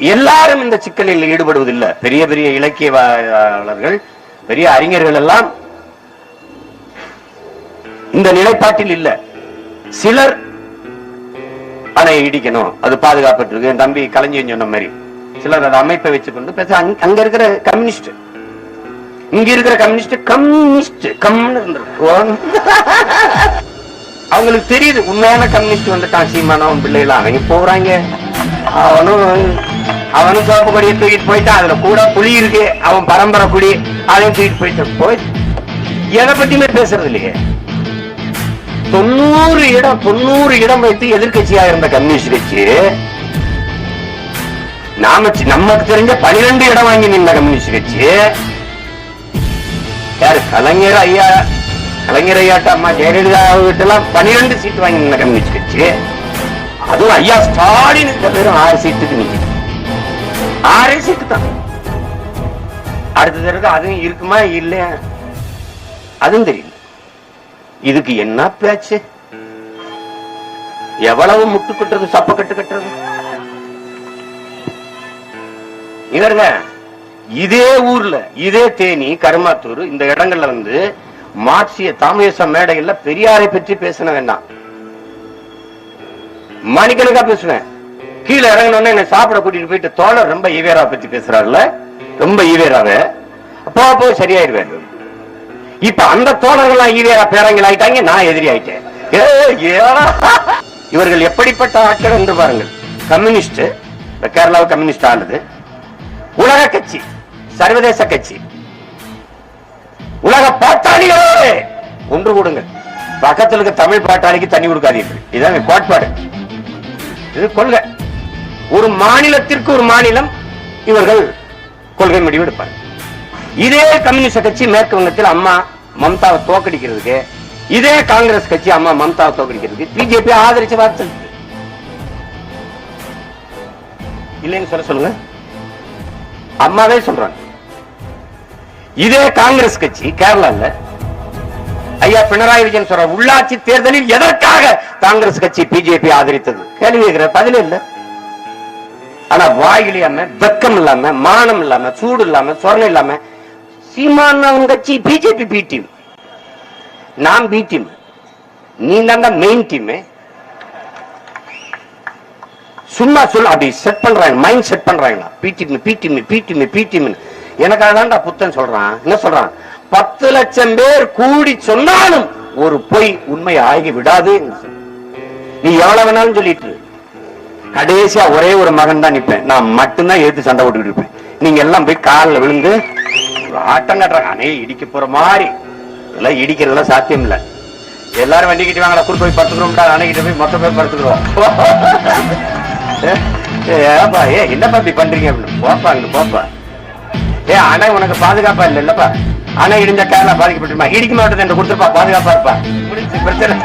எல்லாரும் இந்த சிக்கலில் ஈடுபடுவதில்லை. பெரிய பெரிய இலக்கியவாளர்கள் பெரிய அறிஞர்கள் எல்லாம் இந்த நிலைப்பாட்டில் இல்ல. சிலர் அதை இடிக்கணும். அது பாதுகாப்பட்டு என் தம்பி கலைஞன் சொன்ன மாதிரி. சிலர் அதை அமைப்பை வச்சுக்கொண்டு பேச அங்க- அங்க இருக்கிற கம்யூனிஸ்ட். இங்க இருக்கிற கம்யூனிஸ்ட் கம்யூனிஸ்ட். கம்னு அவங்களுக்கு தெரியுது உண்மையான கம்யூனிஸ்ட் வந்துட்டான் சீமானவன் அவன் அவங்க போறாங்க. அவனும் அவனும் சோப்பு கொடியை தூக்கிட்டு போயிட்டான். அதுல கூட புலி இருக்கு. அவன் பரம்பரை குடி அதையும் தூக்கிட்டு போயிட்டு போய் எதை பத்தியுமே பேசுறது இல்லையே. தொண்ணூறு இடம் தொண்ணூறு இடம் வைத்து எதிர்க்கட்சியா இருந்த கம்யூனிஸ்ட் கட்சி நாம நமக்கு தெரிஞ்ச பனிரெண்டு இடம் வாங்கி நின்ற கம்யூனிஸ்ட் கட்சி யாரு கலைஞர் ஐயா கலைஞர் ஐயாட்ட அம்மா ஜெயலலிதா கிட்ட எல்லாம் பனிரெண்டு சீட் வாங்கி நின்ற கம்யூனிஸ்ட் கட்சி. அதுவும் ஐயா ஸ்டாலின் இந்த பேரும் ஆறு சீட்டுக்கு நிக்குது. ஆறே சீட்டு தான் அடுத்த தடவை அதுவும் இருக்குமா இல்லையா? அதுவும் தெரியல. இதுக்கு என்ன பேச்சு? எவ்வளவு முட்டு கட்டுறது சப்ப கட்டு கட்டுறது? இவருங்க இதே ஊர்ல இதே தேனி கருமாத்தூர் இந்த இடங்கள்ல வந்து மார்க்சிய தாமேச மேடைகள்ல பெரியாரை பற்றி பேசின வேண்டாம். மணிக்கணக்கா பேசுவேன்? கீழே இறங்கினோடனே என்ன சாப்பிட கூட்டிட்டு போயிட்டு தோழர் ரொம்ப ஈவேரா பத்தி பேசுறாருல ரொம்ப ஈவேராவ. அப்போ அப்போ சரியாயிருவாரு இப்ப அந்த தோழர்கள்லாம் ஈவேரா பேரங்கள் ஆயிட்டாங்க நான் எதிரி ஆயிட்டேன். இவர்கள் எப்படிப்பட்ட ஆட்கள் என்று பாருங்கள். கம்யூனிஸ்ட் இந்த கம்யூனிஸ்ட் ஆனது. உலக கட்சி சர்வதேச கட்சி. உலக பாட்டாளிகளே ஒன்று கொடுங்க பக்கத்தில் இருக்க தமிழ் பாட்டாளிக்கு தண்ணி கொடுக்காதீர்கள். இதுதான் கோட்பாடு. இது கொள்கை. ஒரு மாநிலத்திற்கு ஒரு மாநிலம் இவர்கள் கொள்கை முடிவு எடுப்பார் இதே கம்யூனிஸ்ட் கட்சி மேற்கு வங்கத்தில் அம்மா மம்தாவை தோக்கடிக்கிறதுக்கு இதே காங்கிரஸ் கட்சி அம்மா மம்தாவை தோக்கடிக்கிறதுக்கு பிஜேபி ஆதரிச்சு வார்த்தை இல்லைன்னு சொல்ல சொல்லுங்க. அம்மாவே சொல்றாங்க. இதே காங்கிரஸ் கட்சி கேரளால ஐயா பினராயி விஜயன் சொல்ற உள்ளாட்சி தேர்தலில் எதற்காக காங்கிரஸ் கட்சி பிஜேபி ஆதரித்தது? கேள்வி கேட்கிற பதில் இல்ல. ஆனா வாயிலியாம வெக்கம் இல்லாம மானம் இல்லாம சூடு இல்லாம சொரணம் இல்லாம சீமானவன் கட்சி பிஜேபி பி டீம் நான் பி டீம் நீ தான் மெயின் டீம் சும்மா சொல்ல அப்படி செட் பண்றாங்க மைண்ட் செட் பண்றாங்களா? B team B team B team B team எனக்காக தான்டா புத்தன் சொல்றான். என்ன சொல்றான்? பத்து லட்சம் பேர் கூடி சொன்னாலும் ஒரு பொய் உண்மை ஆகி விடாது. நீ எவ்வளவு வேணாலும் சொல்லிட்டு கடைசியா ஒரே ஒரு மகன் தான் நிற்பேன் நான் மட்டும்தான் எடுத்து சண்டை போட்டுக்கிட்டு இருப்பேன். நீங்க எல்லாம் போய் காலில் விழுந்து ஆட்டம் கட்டுறாங்க. அணை இடிக்க போற மாதிரி. இதெல்லாம் இடிக்கிறதெல்லாம் சாத்தியம் இல்ல. எல்லாரும் வண்டி கிட்ட வாங்கடா கூட போய் படுத்துக்கிறோம்டா. அணைக்கிட்ட போய் மொத்த பேர் படுத்துக்கிறோம். ஏப்பா ஏ என்னப்பா இப்படி பண்றீங்க அப்படின்னு. போப்பா அங்க போப்பா. ஏ அணை உனக்கு பாதுகாப்பா இல்ல இல்லப்பா. அணை இடிஞ்ச கேரளா பாதிக்கப்பட்டுமா இடிக்க மாட்டேன் என்று கொடுத்துருப்பா பாதுகாப்பா இருப்பா. பிரச்சனை.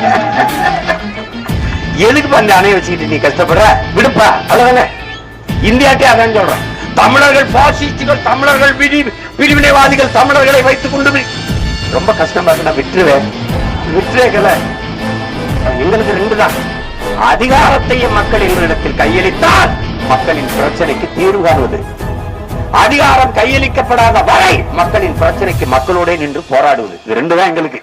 எதுக்கு அந்த அணையை வச்சுக்கிட்டு நீ கஷ்டப்படுற? விடுப்பா அவ்வளவுதானே. இந்தியாட்டே அதான் சொல்றேன். தமிழர்கள் பாசிஸ்டுகள் தமிழர்கள் பிரி- பிரிவினைவாதிகள் தமிழர்களை வைத்துக் கொண்டு ரொம்ப கஷ்டமா இருக்கு நான் விட்டுருவேன் விட்டுருக்கல எங்களுக்கு ரெண்டு தான் அதிகாரத்தையும் மக்கள் எங்களிடத்தில் கையளித்தால் மக்களின் பிரச்சனைக்கு தீர்வு காணுவது. அதிகாரம் கையளிக்கப்படாத வரை மக்களின் பிரச்சனைக்கு மக்களோட நின்று போராடுவது. இது ரெண்டு தான் எங்களுக்கு.